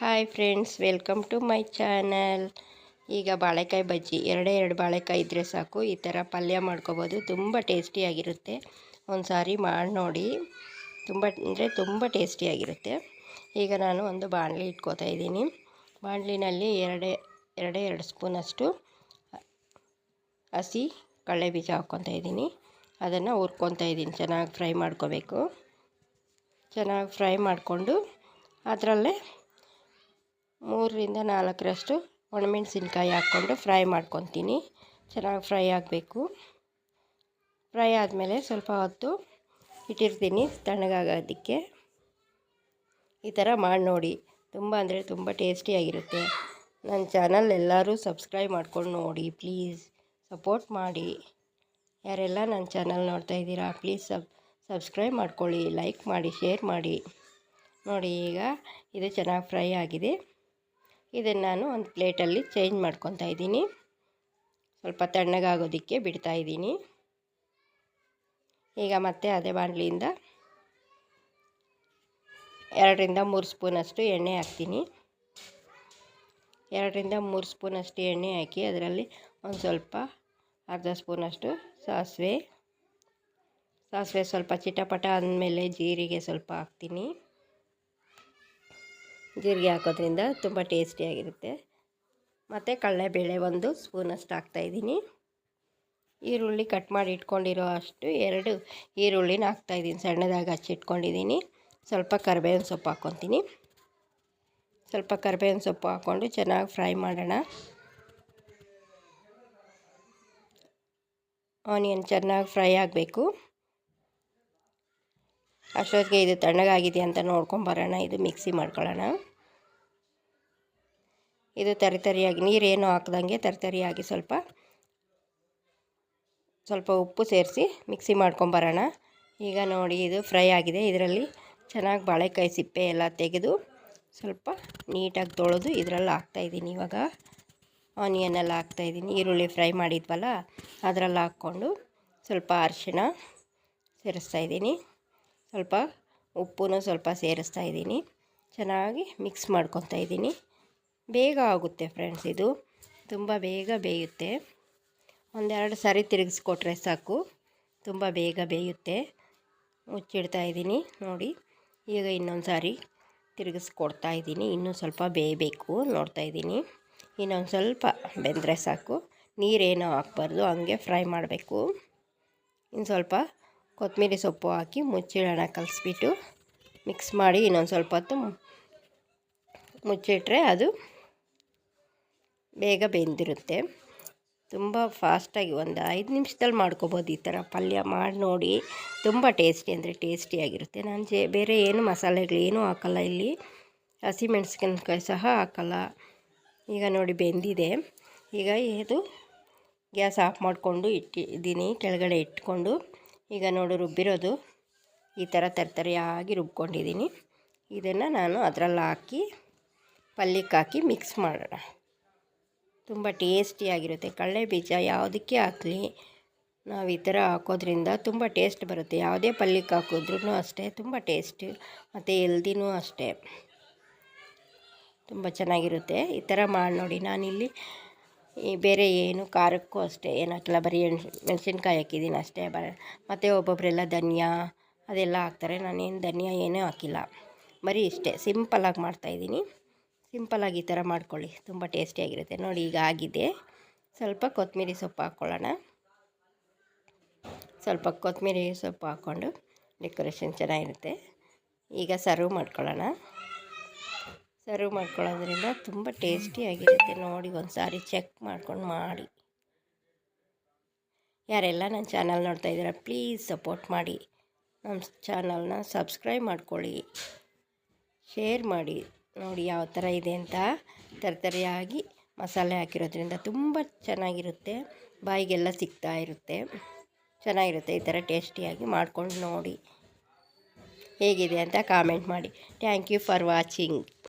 Hi friends welcome to my channel ಈಗ ಬಾಳೆಕಾಯಿ ಬಜ್ಜಿ, ಎರಡೇ ಎರಡು ಬಾಳೆಕಾಯಿ ಇದ್ದರೆ ಸಾಕು. ಈ ಥರ ಪಲ್ಯ ಮಾಡ್ಕೋಬೋದು. ತುಂಬ ಟೇಸ್ಟಿಯಾಗಿರುತ್ತೆ ಒಂದು ಸಾರಿ ಮಾಡಿ ನೋಡಿ. ತುಂಬ, ಅಂದರೆ ತುಂಬ ಟೇಸ್ಟಿಯಾಗಿರುತ್ತೆ ಈಗ ನಾನು ಒಂದು ಬಾಣಲಿ ಇಟ್ಕೋತಾ ಇದ್ದೀನಿ. ಬಾಣಲಿನಲ್ಲಿ ಎರಡೇ ಎರಡೇ ಎರಡು ಸ್ಪೂನಷ್ಟು ಹಸಿ ಕಡಲೆ ಬೀಜ ಹಾಕ್ಕೊತಾ ಇದ್ದೀನಿ. ಅದನ್ನು ಹುರ್ಕೊತಾ ಇದ್ದೀನಿ. ಚೆನ್ನಾಗಿ ಫ್ರೈ ಮಾಡ್ಕೋಬೇಕು. ಚೆನ್ನಾಗಿ ಫ್ರೈ ಮಾಡಿಕೊಂಡು ಅದರಲ್ಲೇ ಮೂರರಿಂದ ನಾಲ್ಕರಷ್ಟು ಒಣಮೆಣಸಿನ್ಕಾಯಿ ಹಾಕ್ಕೊಂಡು ಫ್ರೈ ಮಾಡ್ಕೊತೀನಿ. ಚೆನ್ನಾಗಿ ಫ್ರೈ ಆಗಬೇಕು. ಫ್ರೈ ಆದಮೇಲೆ ಸ್ವಲ್ಪ ಹೊತ್ತು ಇಟ್ಟಿರ್ತೀನಿ ತಣ್ಣಗಾಗೋದಕ್ಕೆ. ಈ ಥರ ಮಾಡಿ ನೋಡಿ. ತುಂಬ ಅಂದರೆ ತುಂಬ ಟೇಸ್ಟಿಯಾಗಿರುತ್ತೆ ನನ್ನ ಚಾನಲ್ ಎಲ್ಲರೂ ಸಬ್ಸ್ಕ್ರೈಬ್ ಮಾಡ್ಕೊಂಡು ನೋಡಿ. ಪ್ಲೀಸ್ ಸಪೋರ್ಟ್ ಮಾಡಿ. ಯಾರೆಲ್ಲ ನನ್ನ ಚಾನಲ್ ನೋಡ್ತಾ ಇದ್ದೀರಾ, ಪ್ಲೀಸ್ ಸಬ್ ಸಬ್ಸ್ಕ್ರೈಬ್ ಮಾಡ್ಕೊಳ್ಳಿ, ಲೈಕ್ ಮಾಡಿ, ಶೇರ್ ಮಾಡಿ. ನೋಡಿ ಈಗ ಇದು ಚೆನ್ನಾಗಿ ಫ್ರೈ ಆಗಿದೆ. ಇದನ್ನು ನಾನು ಒಂದು ಪ್ಲೇಟಲ್ಲಿ ಚೇಂಜ್ ಮಾಡ್ಕೊತಾ ಇದ್ದೀನಿ. ಸ್ವಲ್ಪ ತಣ್ಣಗಾಗೋದಕ್ಕೆ ಬಿಡ್ತಾ ಇದ್ದೀನಿ. ಈಗ ಮತ್ತೆ ಅದೇ ಬಾಣಲಿಯಿಂದ ಎರಡರಿಂದ ಮೂರು ಸ್ಪೂನಷ್ಟು ಎಣ್ಣೆ ಹಾಕ್ತೀನಿ. ಎರಡರಿಂದ ಮೂರು ಸ್ಪೂನಷ್ಟು ಎಣ್ಣೆ ಹಾಕಿ ಅದರಲ್ಲಿ ಒಂದು ಸ್ವಲ್ಪ ಅರ್ಧ ಸ್ಪೂನಷ್ಟು ಸಾಸಿವೆ. ಸಾಸಿವೆ ಸ್ವಲ್ಪ ಚಿಟಪಟ ಅಂದಮೇಲೆ ಜೀರಿಗೆ ಸ್ವಲ್ಪ ಹಾಕ್ತೀನಿ. ಜೀರಿಗೆ ಹಾಕೋದ್ರಿಂದ ತುಂಬ ಟೇಸ್ಟಿಯಾಗಿರುತ್ತೆ ಮತ್ತು ಕಡಲೆಬೇಳೆ ಒಂದು ಸ್ಪೂನಷ್ಟು ಹಾಕ್ತಾಯಿದ್ದೀನಿ ಈರುಳ್ಳಿ ಕಟ್ ಮಾಡಿ ಇಟ್ಕೊಂಡಿರೋ ಅಷ್ಟು ಎರಡು ಈರುಳ್ಳಿನ ಹಾಕ್ತಾಯಿದ್ದೀನಿ ಸಣ್ಣದಾಗಿ ಹಚ್ಚಿಟ್ಕೊಂಡಿದ್ದೀನಿ ಸ್ವಲ್ಪ ಕರಿಬೇವಿನ ಸೊಪ್ಪು ಹಾಕ್ಕೊತೀನಿ. ಸ್ವಲ್ಪ ಕರಿಬೇವಿನ ಸೊಪ್ಪು ಹಾಕ್ಕೊಂಡು ಚೆನ್ನಾಗಿ ಫ್ರೈ ಮಾಡೋಣ. ಆನಿಯನ್ ಚೆನ್ನಾಗಿ ಫ್ರೈ ಆಗಬೇಕು. ಅಷ್ಟೊತ್ತಿಗೆ ಇದು ತಣ್ಣಗಾಗಿದೆ ಅಂತ ನೋಡ್ಕೊಂಬರೋಣ ಇದು ಮಿಕ್ಸಿ ಮಾಡ್ಕೊಳ್ಳೋಣ. ಇದು ತರಿತರಿಯಾಗಿ ನೀರೇನು ಹಾಕ್ದಂಗೆ ತರಿತರಿಯಾಗಿ ಸ್ವಲ್ಪ ಸ್ವಲ್ಪ ಉಪ್ಪು ಸೇರಿಸಿ ಮಿಕ್ಸಿ ಮಾಡ್ಕೊಂಬರೋಣ ಈಗ ನೋಡಿ, ಇದು ಫ್ರೈ ಆಗಿದೆ. ಇದರಲ್ಲಿ ಚೆನ್ನಾಗಿ ಬಾಳೆಕಾಯಿ ಸಿಪ್ಪೆ ಎಲ್ಲ ತೆಗೆದು ಸ್ವಲ್ಪ ನೀಟಾಗಿ ತೊಳೆದು ಇದರಲ್ಲಿ ಹಾಕ್ತಾಯಿದ್ದೀನಿ ಇವಾಗ ಆನಿಯನ್ ಎಲ್ಲ ಹಾಕ್ತಾಯಿದ್ದೀನಿ ಈರುಳ್ಳಿ ಫ್ರೈ ಮಾಡಿದ್ವಲ್ಲ, ಅದರಲ್ಲಿ ಹಾಕ್ಕೊಂಡು ಸ್ವಲ್ಪ ಅರಿಶಿಣ ಸೇರಿಸ್ತಾಯಿದ್ದೀನಿ ಸ್ವಲ್ಪ ಉಪ್ಪು ಸ್ವಲ್ಪ ಸೇರಿಸ್ತಾ ಇದ್ದೀನಿ. ಚೆನ್ನಾಗಿ ಮಿಕ್ಸ್ ಮಾಡ್ಕೊತಾ ಇದ್ದೀನಿ. ಬೇಗ ಆಗುತ್ತೆ ಫ್ರೆಂಡ್ಸ್ ಇದು. ತುಂಬ ಬೇಗ ಬೇಯುತ್ತೆ. ಒಂದೆರಡು ಸಾರಿ ತಿರುಗಿಸ್ಕೊಟ್ರೆ ಸಾಕು. ತುಂಬ ಬೇಗ ಬೇಯುತ್ತೆ. ಮುಚ್ಚಿಡ್ತಾ ಇದ್ದೀನಿ. ನೋಡಿ, ಈಗ ಇನ್ನೊಂದು ಸಾರಿ ತಿರುಗಿಸ್ಕೊಡ್ತಾ ಇದ್ದೀನಿ. ಇನ್ನೂ ಸ್ವಲ್ಪ ಬೇಯಬೇಕು ನೋಡ್ತಾ ಇದ್ದೀನಿ. ಇನ್ನೊಂದು ಸ್ವಲ್ಪ ಬೆಂದರೆ ಸಾಕು. ನೀರೇನೋ ಹಾಕ್ಬಾರ್ದು. ಹಂಗೆ ಫ್ರೈ ಮಾಡಬೇಕು. ಇನ್ನು ಸ್ವಲ್ಪ ಕೊತ್ತಂಬರಿ ಸೊಪ್ಪು ಹಾಕಿ ಮುಚ್ಚಿಡೋಣ ಕಲಿಸ್ಬಿಟ್ಟು ಮಿಕ್ಸ್ ಮಾಡಿ ಇನ್ನೊಂದು ಸ್ವಲ್ಪ ಹೊತ್ತು ಮುಚ್ಚಿಟ್ರೆ ಅದು ಬೇಗ ಬೆಂದಿರುತ್ತೆ. ತುಂಬ ಫಾಸ್ಟಾಗಿ ಒಂದು ಐದು ನಿಮಿಷದಲ್ಲಿ ಮಾಡ್ಕೋಬೋದು ಈ ಥರ ಪಲ್ಯ ಮಾಡಿ ನೋಡಿ. ತುಂಬ ಟೇಸ್ಟಿ ಅಂದರೆ ಟೇಸ್ಟಿಯಾಗಿರುತ್ತೆ ನಾನು ಜೆ ಬೇರೆ ಏನು ಮಸಾಲೆಗಳು ಏನೂ ಹಾಕಲ್ಲ ಇಲ್ಲಿ. ಹಸಿಮೆಣ್ಸಿನ್ಕಾಯಿ ಸಹ ಹಾಕಲ್ಲ. ಈಗ ನೋಡಿ ಬೆಂದಿದೆ. ಈಗ ಇದು ಗ್ಯಾಸ್ ಆಫ್ ಮಾಡಿಕೊಂಡು ಇಟ್ಟಿದ್ದೀನಿ ಕೆಳಗಡೆ ಇಟ್ಕೊಂಡು ಈಗ ನೋಡು ರುಬ್ಬಿರೋದು. ಈ ಥರ ತರ್ತರಿಯಾಗಿ ರುಬ್ಕೊಂಡಿದ್ದೀನಿ. ಇದನ್ನು ನಾನು ಅದರಲ್ಲಿ ಹಾಕಿ ಪಲ್ಯಕ್ಕೆ ಹಾಕಿ ಮಿಕ್ಸ್ ಮಾಡೋಣ. ತುಂಬ ಟೇಸ್ಟಿಯಾಗಿರುತ್ತೆ. ಕಡಲೆ ಬೀಜ ಯಾವುದಕ್ಕೆ ಹಾಕಲಿ, ನಾವು ಈ ಥರ ಹಾಕೋದ್ರಿಂದ ತುಂಬ ಟೇಸ್ಟ್ ಬರುತ್ತೆ. ಯಾವುದೇ ಪಲ್ಯಕ್ಕೆ ಹಾಕಿದ್ರೂ ಅಷ್ಟೇ ತುಂಬ ಟೇಸ್ಟ್, ಮತ್ತು ಎಲ್ದಿನೂ ಅಷ್ಟೇ. ತುಂಬ ಚೆನ್ನಾಗಿರುತ್ತೆ. ಈ ಥರ ಮಾಡಿ ನೋಡಿ. ನಾನಿಲ್ಲಿ ಬೇರೆ ಏನು ಖಾರಕ್ಕೂ ಅಷ್ಟೇ, ಏನು ಹಾಕಿಲ್ಲ ಬರೀ ಮೆಣಸಿನ್ಕಾಯಿ ಹಾಕಿದ್ದೀನಿ ಅಷ್ಟೇ ಬ ಮತ್ತು ಒಬ್ಬೊಬ್ಬರೆಲ್ಲ ಧನಿಯಾ, ಅದೆಲ್ಲ ಹಾಕ್ತಾರೆ. ನಾನೇನು ಧನಿಯಾ ಏನೂ ಹಾಕಿಲ್ಲ. ಬರೀ ಇಷ್ಟೇ ಸಿಂಪಲಾಗಿ ಮಾಡ್ತಾಯಿದ್ದೀನಿ ಸಿಂಪಲಾಗಿ ಈ ಥರ ಮಾಡ್ಕೊಳ್ಳಿ, ತುಂಬ ಟೇಸ್ಟಿಯಾಗಿರುತ್ತೆ ನೋಡಿ, ಈಗ ಆಗಿದೆ. ಸ್ವಲ್ಪ ಕೊತ್ತಂಬರಿ ಸೊಪ್ಪು ಹಾಕ್ಕೊಳ್ಳೋಣ ಸ್ವಲ್ಪ ಕೊತ್ತಂಬರಿ ಸೊಪ್ಪು ಹಾಕ್ಕೊಂಡು ಡೆಕೋರೇಷನ್ ಚೆನ್ನಾಗಿರುತ್ತೆ. ಈಗ ಸರ್ವ್ ಮಾಡ್ಕೊಳ್ಳೋಣ. ಸರ್ವ್ ಮಾಡ್ಕೊಳ್ಳೋದ್ರಿಂದ ತುಂಬ ಟೇಸ್ಟಿಯಾಗಿರುತ್ತೆ ನೋಡಿ ಒಂದು ಸಾರಿ ಚೆಕ್ ಮಾಡ್ಕೊಂಡು ಮಾಡಿ. ಯಾರೆಲ್ಲ ನನ್ನ ಚಾನಲ್ ನೋಡ್ತಾ ಇದ್ದೀರಾ ಪ್ಲೀಸ್ ಸಪೋರ್ಟ್ ಮಾಡಿ. ನಮ್ಮ ಚಾನಲ್ನ ಸಬ್ಸ್ಕ್ರೈಬ್ ಮಾಡ್ಕೊಳ್ಳಿ. ಶೇರ್ ಮಾಡಿ. ನೋಡಿ ಯಾವ ಥರ ಇದೆ ಅಂತ ತರತರಿಯಾಗಿ ಮಸಾಲೆ ಹಾಕಿರೋದ್ರಿಂದ ತುಂಬ ಚೆನ್ನಾಗಿರುತ್ತೆ. ಬಾಯಿಗೆಲ್ಲ ಸಿಗ್ತಾ ಇರುತ್ತೆ. ಚೆನ್ನಾಗಿರುತ್ತೆ ಈ ಥರ ಟೇಸ್ಟಿಯಾಗಿ ಮಾಡ್ಕೊಂಡು ನೋಡಿ. ಹೇಗಿದೆ ಅಂತ ಕಾಮೆಂಟ್ ಮಾಡಿ. Thank you for watching